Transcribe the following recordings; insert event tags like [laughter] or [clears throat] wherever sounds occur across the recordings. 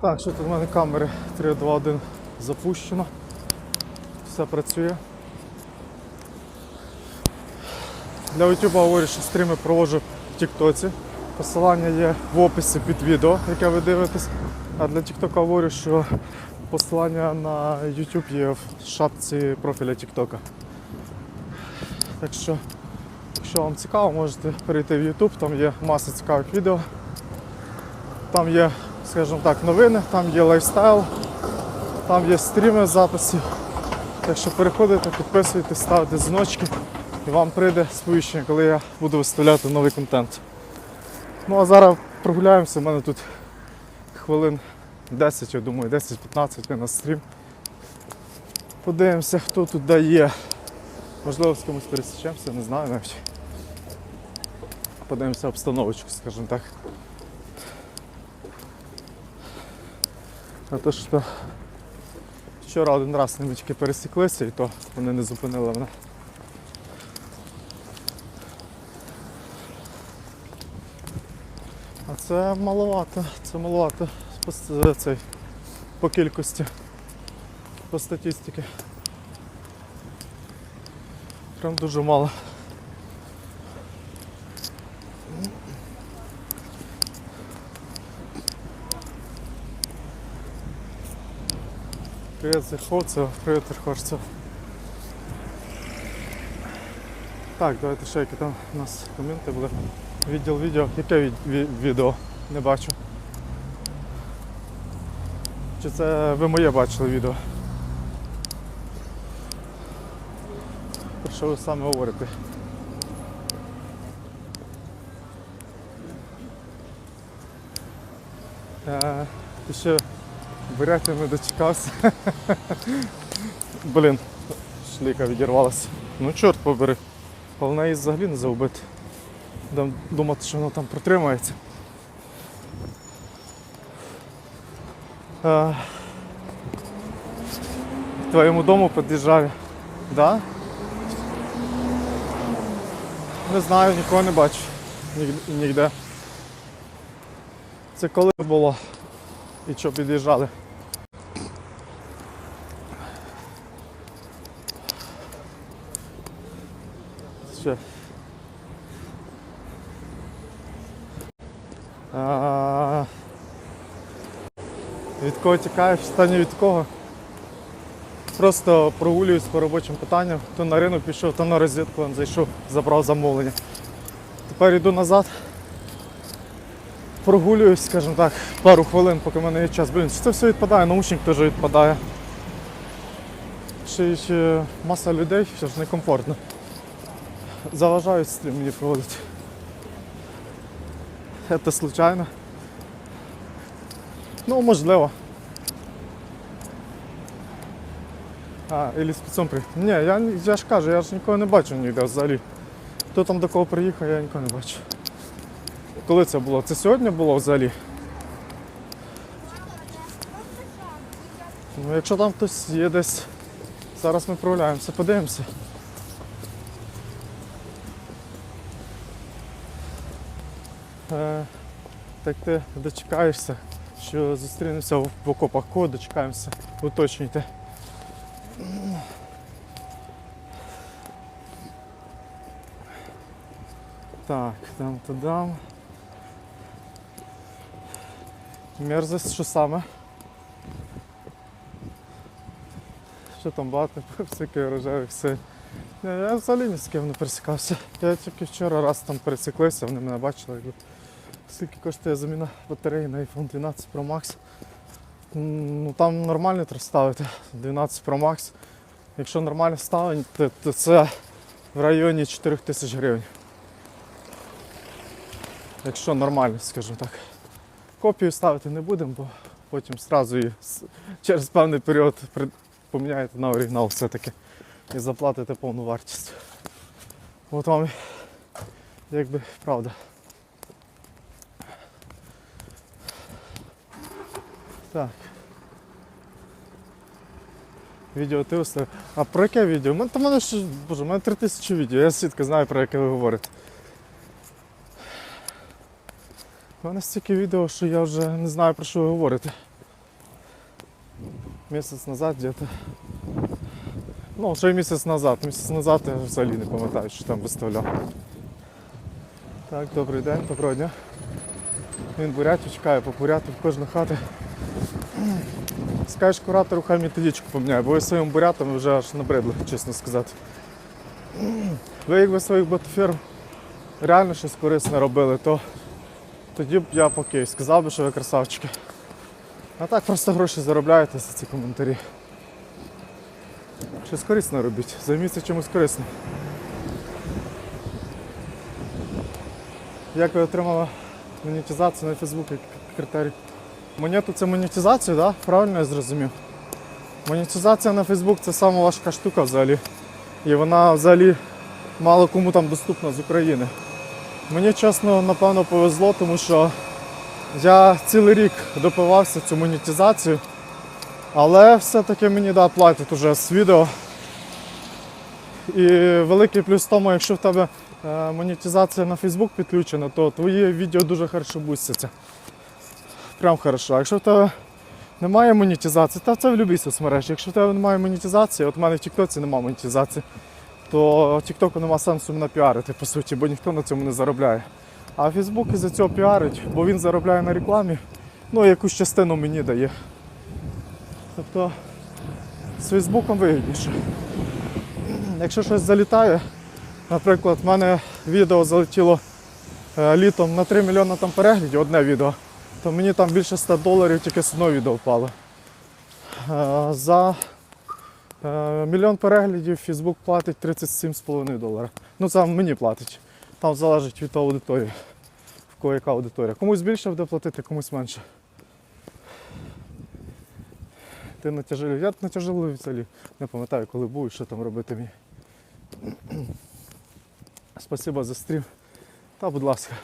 Так, що тут в мене камери 3, 2, 1 запущено. Все працює. Для YouTube говорю, що стріми проводжу в Тіктоці. Посилання є в описі під відео, яке ви дивитесь. А для TikTok говорю, що посилання на YouTube є в шапці профіля TikTok. Так що, якщо вам цікаво, можете перейти в YouTube, там є маса цікавих відео. Там є, скажімо так, новини, там є лайфстайл, там є стріми записи. Так що переходите, підписуйтесь, ставте дзвіночки і вам прийде сповіщення, коли я буду виставляти новий контент. Ну а зараз прогуляємося, у мене тут хвилин 10, я думаю, 10-15 на стрім. Подивимося, хто тут є. Можливо, з кимось пересічемося, не знаю навіть. Подивимося обстановочку, скажімо так. А то що вчора один раз невички пересіклися і то вони не зупинили мене. А це маловато, це маловато по, цей, по кількості, по статистиці. Прям дуже мало. Привіт, Зерховцев, привіт, Верховцев. Так, давайте ще які там у нас коменти були. Відділ відео. Яке від, ві- відео? Не бачу. Чи це ви моє бачили відео? Про що ви саме говорите? Е, ти ще Бурятія не дочекався. Блін, шліка відірвалася. Ну чорт побери. Головне її взагалі не загубити. Будемо думати, що воно там протримається. К твоєму дому під'їжджаю. Да? Не знаю, нікого не бачу. Ні- Ніде. Це коли було і що під'їжджали. Ще. А, від кого тікаєш? Та ні від кого. Просто прогулююсь по робочим питанням. То на ринок пішов, то на розетку зайшов, забрав замовлення. Тепер йду назад. Прогулююсь, скажімо так, пару хвилин, поки в мене є час. Блін, це все відпадає, наушник теж відпадає. Ще й маса людей, що ж некомфортно. Заважають стрім проводити. Це случайно. Ну, можливо. А, или спецом приїхав. Ні, я, я ж кажу, я ж нікого не бачу ніде взагалі. Хто там до кого приїхав, я нікого не бачу. Коли це було? Це сьогодні було взагалі? Ну, якщо там хтось є десь, зараз ми прогуляємося, подивимося. Так ти дочекаєшся, що зустрінемося в окопах. Кого дочекаємося? Уточнюйте. Так, там тудам. Мерзость, що саме? Що там багато [laughs] всяких рожевих все. Я взагалі ні з ким не пересікався. Я тільки вчора раз там пересіклися, вони мене бачили. Скільки коштує заміна батареї на iPhone 12 Pro Max? Ну там нормально треба ставити. 12 Pro Max. Якщо нормально ставити, то, це в районі 4 тисяч гривень. Якщо нормально, скажу так. Копію ставити не будемо, бо потім одразу її через певний період поміняєте на оригінал все-таки і заплатите повну вартість. От вам якби правда. Так. Відео ти виставив. А про яке відео? Мене, та мене ж, боже, у мене 3000 відео, я свідки знаю, про яке ви говорите. У мене стільки відео, що я вже не знаю про що ви говорите. місяць назад где-то. Ну, вже місяць назад. Місяць назад я взагалі не пам'ятаю, що там виставляв. Так, добрий день, доброго дня. Він бурятів чекає по бурятів в кожну хату. Скажеш куратору, хай методичку поміняє, бо ви своїм бурятам вже аж набридли, чесно сказати. Ви якби своїх ботоферм реально щось корисне робили, то тоді б я окей, сказав би, що ви красавчики. А так просто гроші заробляєте за ці коментарі. Щось корисне робіть, займіться чимось корисним. Як ви отримали монетизацію на Фейсбуці як критерій? Монету це монетизацію. Да? Правильно я зрозумів? Монетизація на Фейсбук це сама важка штука взагалі. І вона взагалі мало кому там доступна з України. Мені чесно, напевно, повезло, тому що я цілий рік допивався цю монетизацію, але все-таки мені да, платять уже з відео. І великий плюс в тому, якщо в тебе е, монетизація на Facebook підключена, то твої відео дуже хорошо бустяться. Прям хорошо. Якщо в тебе немає монетизації, та це в будь-якій соцмережі. Якщо в тебе немає монетизації, от в мене в Тіктоці немає монетизації, то Тіктоку нема сенсу мене піарити, по суті, бо ніхто на цьому не заробляє. А Фейсбук із-за цього піарить, бо він заробляє на рекламі, ну якусь частину мені дає. Тобто з Фейсбуком вигідніше. Якщо щось залітає, наприклад, в мене відео залетіло е, літом на 3 мільйони там переглядів, одне відео, то мені там більше 100 доларів тільки з одного відео впало. Е, За е, мільйон переглядів Facebook платить 37,5 долара. Ну це мені платить. Там залежить від аудиторії, в кого яка аудиторія. Комусь більше буде платити, комусь менше. Ти на тяжелі. Я на тяжелі взагалі не пам'ятаю, коли був і що там робити мені. Спасибо за стрім. Та, будь ласка.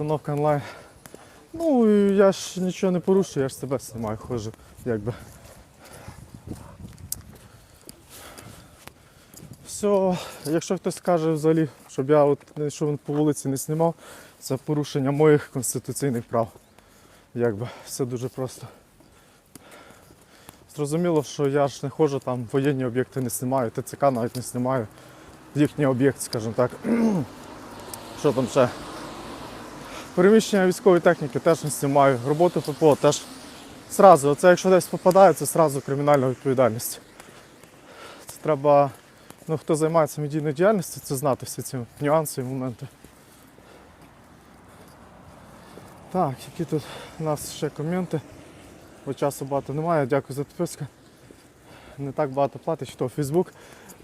Встановка онлайн. Ну, я ж нічого не порушую, я ж себе знімаю, ходжу, якби. Все, якщо хтось скаже взагалі, щоб я от не йшов по вулиці не знімав, це порушення моїх конституційних прав. Якби все дуже просто. Зрозуміло, що я ж не ходжу там, воєнні об'єкти не знімаю, ТЦК навіть не знімаю. Їхній об'єкт, скажімо так. [clears throat] Що там ще? Переміщення військової техніки теж не знімаю. Роботу ППО теж зразу. Оце якщо десь попадає, це зразу кримінальна відповідальність. Це треба, ну хто займається медійною діяльністю, це знати всі ці нюанси і моменти. Так, які тут у нас ще коменти. Бо часу багато немає, дякую за підписку. Не так багато платить, що Фейсбук.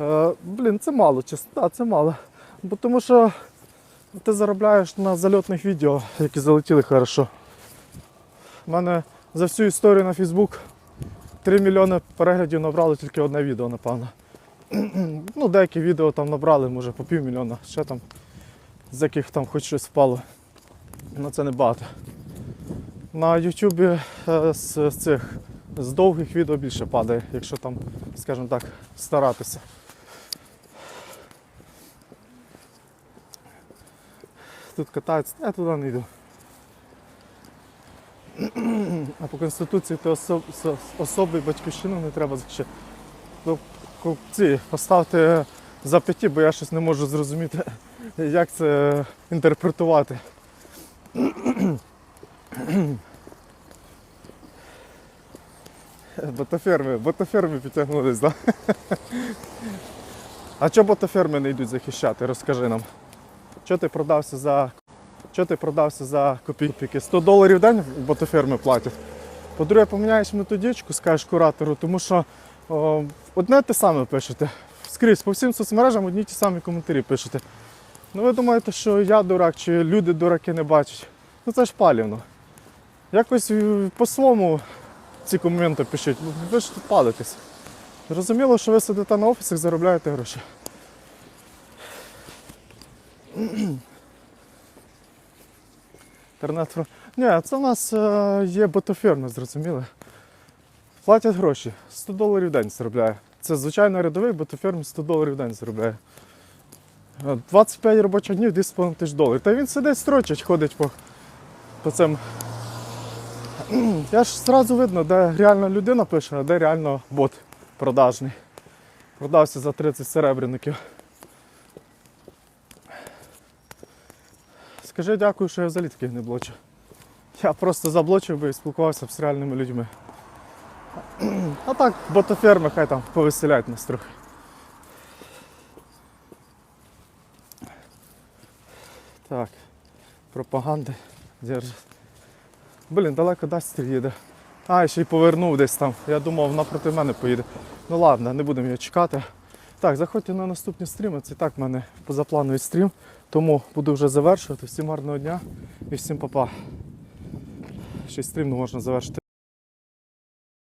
Е, блін, це мало, чесно, да, це мало. Бо тому що ти заробляєш на зальотних відео, які залетіли хорошо. У мене за всю історію на Фейсбук 3 мільйони переглядів набрали тільки одне відео, напевно. [clears throat] ну, деякі відео там набрали, може, по півмільйона, ще там, з яких там хоч щось впало. Ну це не багато. На Ютубі е, з цих з довгих відео більше падає, якщо там, скажімо так, старатися. Тут катаються, я туди не йду. А по Конституції то особ, со- особи батьківщину не треба захищати. Ну, ці, поставте зап'яті, бо я щось не можу зрозуміти, як це інтерпретувати. Ботоферми, ботоферми підтягнулись, так? А чого ботоферми не йдуть захищати? Розкажи нам. Чого ти продався за. Ти продався за копійки? 100 доларів в день ботоферми платять. По-друге, поміняєш методичку, скажеш куратору, тому що о, одне те саме пишете. Скрізь по всім соцмережам одні ті самі коментарі пишете. Ну ви думаєте, що я дурак чи люди дураки не бачать? Ну це ж палівно. Якось по-своєму ці коменти пишіть. Ну, Ви ж тут палитесь. Зрозуміло, що ви сидите на офісах, заробляєте гроші. [clears throat] Інтернет. Ні, це в нас е, є ботоферми, зрозуміли. Платять гроші. 100 доларів в день заробляє. Це звичайно рядовий ботоферм 100 доларів в день заробляє. Е, 25 робочих днів 2,5 тисяч доларів. Та він сидить строчить, ходить по, по цим Я ж зразу видно, де реально людина пише, а де реально бот продажний. Продався за 30 серебряників. Скажи дякую, що я взагалі таких не блочу. Я просто заблочив би і спілкувався б з реальними людьми. А так, ботоферми хай там повеселяють нас трохи. Так, пропаганди держать. Блін, далеко Дастер їде. А, ще й повернув десь там. Я думав, напроти мене поїде. Ну ладно, не будемо його чекати. Так, заходьте на наступні стріми. Це і так в мене позаплановий стрім. Тому буду вже завершувати. Всім гарного дня і всім па-па. Ще стрім не можна завершити.